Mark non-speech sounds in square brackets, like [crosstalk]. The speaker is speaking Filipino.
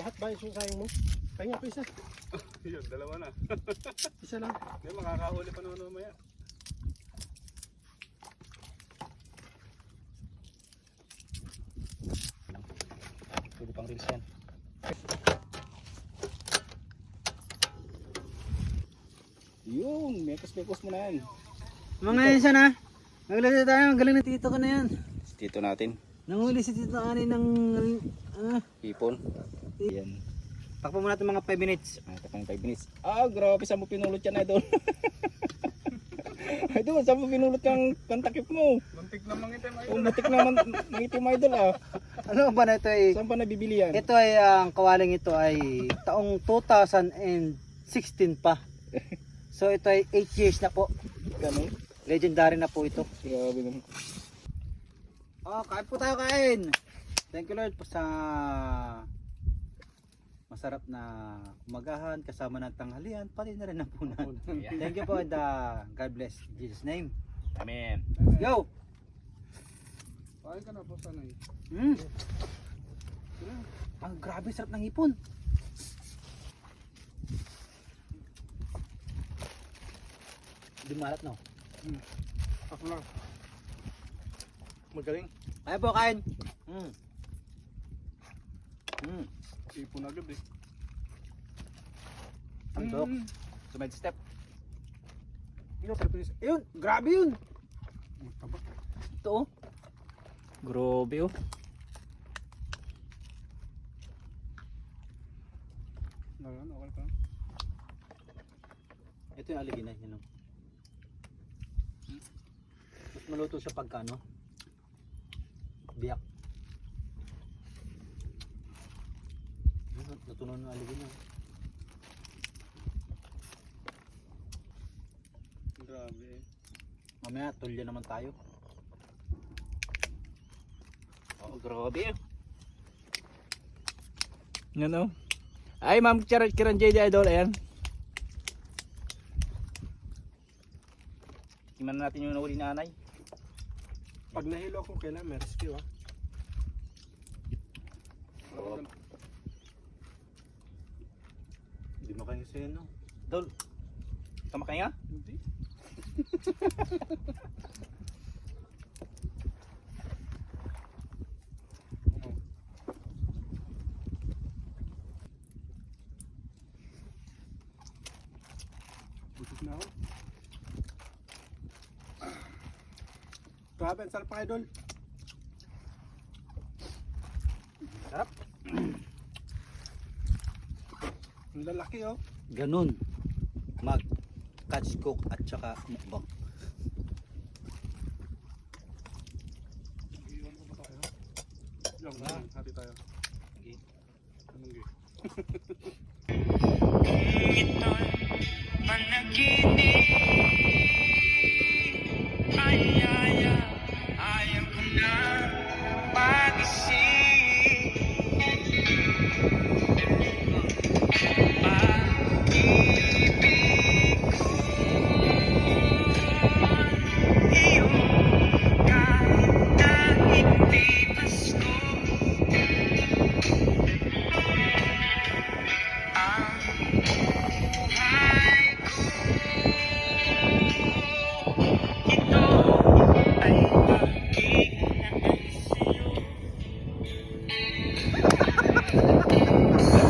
Lahat ba yung sayang mo? Pahinga pa isa. [laughs] Yun, dalawa na. [laughs] Isa lang. Hindi, makakahuli pa naman mamaya. Pwede pang reels yan. Yung, mekos-mekos mo na yan. Mga yan siya na. Naglala tayo, ang galing na tito ko na yan. Dito natin, Nanguli si tito ani ng... Ah, ipon. Yan. takpo mo natin mga 5 minutes. Ah, tapang 5 minutes. Ah, grabe, saan mo pinulot yan, idol? [laughs] idol, saan mo pinulot yung kantakip mo? Muntik na mangitim ay. Kung matik naman, mangitim idol ah. Ano ba na ito eh? Saan pa nabibili yan? Ito ay, ang kawaling ito ay taong 2016 pa. So ito ay 8 years na po. Ganun. Legendary na po ito. Grabe naman. Oh, kain po tayo kain. Thank you Lord po sa masarap na umagahan kasama ng tanghalian pati na rin ng punan. [laughs] Thank you po and uh, God bless in Jesus name. Amen. Yo. Kain ka na po sana eh. Mm. Ang grabe sarap ng hipon. Di malat no. Ako lang. Magaling. Kaya po kain. Mm. Mm. Ipon agad eh. Ang dok. Mm. Sumide step. Yun, yun, grabe yun. Taba. Ito oh. Grabe oh. Nagan, okay pa. Ito yung aliginay yun oh. Mas maluto siya pagka ano. Biyak. Yun, Natunaw ng aliginay. Grabe eh. Mamaya tulya naman tayo. Oh, grabe. Ano? Ay, ma'am, kiran JD Idol, ayan. Tingnan natin yung nahuli na anay. Pag nahilo ako kailan, may rescue ah. Oo. Kayo no. Dol, tama ka? Hindi. Busog na ako. Grabe, ang sarap pa idol. Sarap. [clears throat] Ang lalaki oh. Ganun. Mag catch cook at saka mukbang. Yung, Ah. hati tayo. Sige. Anong gi? panaginip ay ay ay